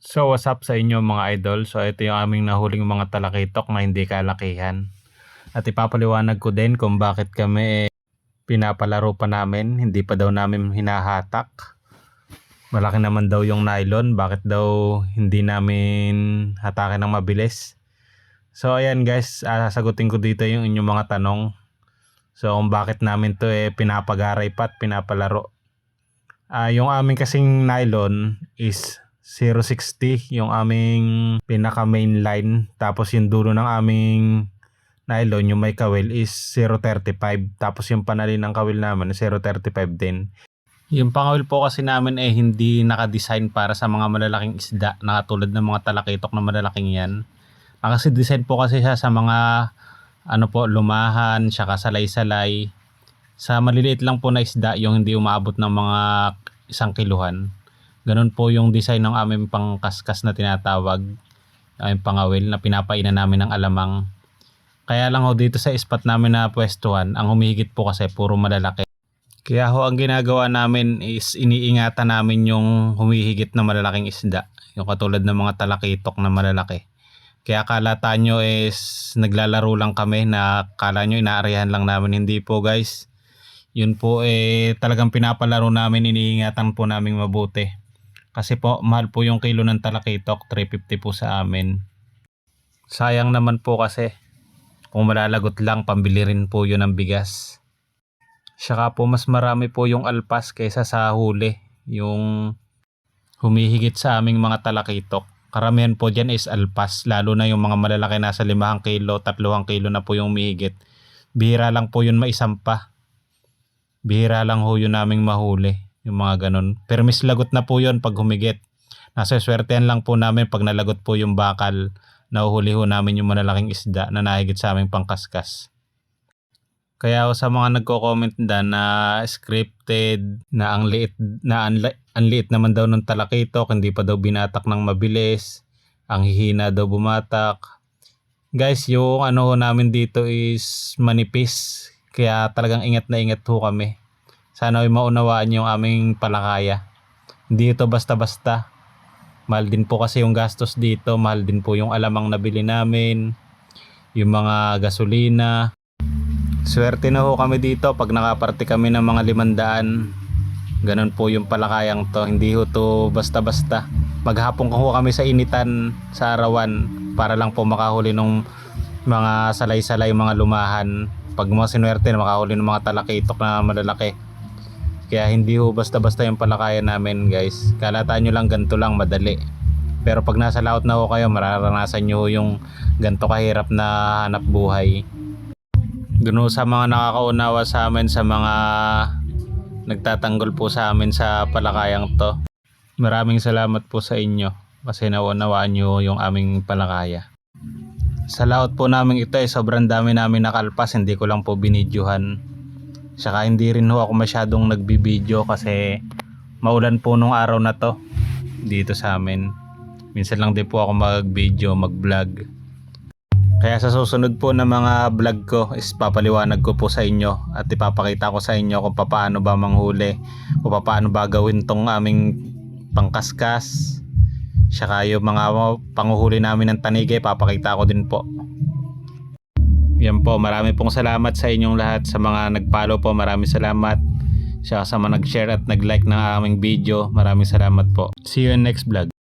So what's up sa inyo mga idol? So ito yung aming nahuling mga talakitok na hindi kalakihan. At ipapaliwanag ko din kung bakit kami eh, pinapalaro pa namin, hindi pa daw namin hinahatak. Malaki naman daw yung nylon, bakit daw hindi namin hatakin ng mabilis? So ayan guys, sasagutin ko dito yung inyong mga tanong. So kung bakit namin to eh pinapagaray pa at pinapalaro. Ah, yung aming kasing nylon is 060 yung aming pinaka main line. Tapos yung dulo ng aming nylon yung may kawil is 035 tapos yung panalin ng kawil naman is 035 din. Yung pangawil po kasi namin eh hindi nakadesign para sa mga malalaking isda na katulad ng mga talakitok na malalaking yan. Ah, kasi design po kasi siya sa mga ano po lumahan saka salay-salay. Sa maliliit lang po na isda yung hindi umaabot ng mga isang kiluhan Ganun po yung design ng aming pangkaskas na tinatawag, aming pangawil na pinapainan namin ng alamang. Kaya lang ho dito sa spot namin na pwestuhan, ang humihigit po kasi puro malalaki. Kaya ho ang ginagawa namin is iniingatan namin yung humihigit na malalaking isda, yung katulad ng mga talakitok na malalaki. Kaya kalata nyo is naglalaro lang kami na kala nyo inaarihan lang namin. Hindi po guys. Yun po eh talagang pinapalaro namin, iniingatan po namin mabuti. Kasi po, mahal po yung kilo ng talakitok, 350 po sa amin. Sayang naman po kasi, kung malalagot lang, pambili rin po yun ng bigas. Saka po, mas marami po yung alpas kaysa sa huli. Yung humihigit sa aming mga talakitok. Karamihan po dyan is alpas, lalo na yung mga malalaki nasa 5 kilo, 3 kilo na po yung humihigit. Bihira lang po yun maisampa. Bihira lang ho yun naming mahuli yung mga ganun. Pero mis lagot na po yun pag humigit. Nasa swertehan lang po namin pag nalagot po yung bakal, nahuhuli ho namin yung malalaking isda na nahigit sa aming pangkaskas. Kaya ako sa mga nagko-comment na na scripted, na ang liit, na ang, ang liit naman daw ng talakitok, hindi pa daw binatak ng mabilis, ang hihina daw bumatak. Guys, yung ano namin dito is manipis, kaya talagang ingat na ingat ho kami sana ay maunawaan yung aming palakaya. Hindi ito basta-basta. Mahal din po kasi yung gastos dito, mahal din po yung alamang nabili namin, yung mga gasolina. Swerte na ho kami dito pag nakaparte kami ng mga limandaan. Ganon po yung palakayang to, hindi ho to basta-basta. Maghapon ko kami sa initan sa arawan para lang po makahuli ng mga salay-salay, mga lumahan. Pag mga sinwerte na makahuli ng mga talakitok na malalaki. Kaya hindi ho basta-basta yung palakayan namin guys. Kalataan nyo lang ganito lang madali. Pero pag nasa laot na ho kayo, mararanasan nyo yung ganito kahirap na hanap buhay. Gano sa mga nakakaunawa sa amin sa mga nagtatanggol po sa amin sa palakayang to. Maraming salamat po sa inyo kasi naunawaan nyo yung aming palakaya. Sa laot po namin ito ay sobrang dami namin nakalpas, hindi ko lang po binidyohan. Saka hindi rin ho ako masyadong nagbibideo kasi maulan po nung araw na to dito sa amin. Minsan lang din po ako mag-video, mag-vlog. Kaya sa susunod po na mga vlog ko is papaliwanag ko po sa inyo at ipapakita ko sa inyo kung paano ba manghuli, kung paano ba gawin tong aming pangkaskas. Saka yung mga panguhuli namin ng tanigay, papakita ko din po. Yan po, marami pong salamat sa inyong lahat sa mga nag-follow po. Maraming salamat. Siya sa mga nag-share at nag-like ng aming video. Maraming salamat po. See you in next vlog.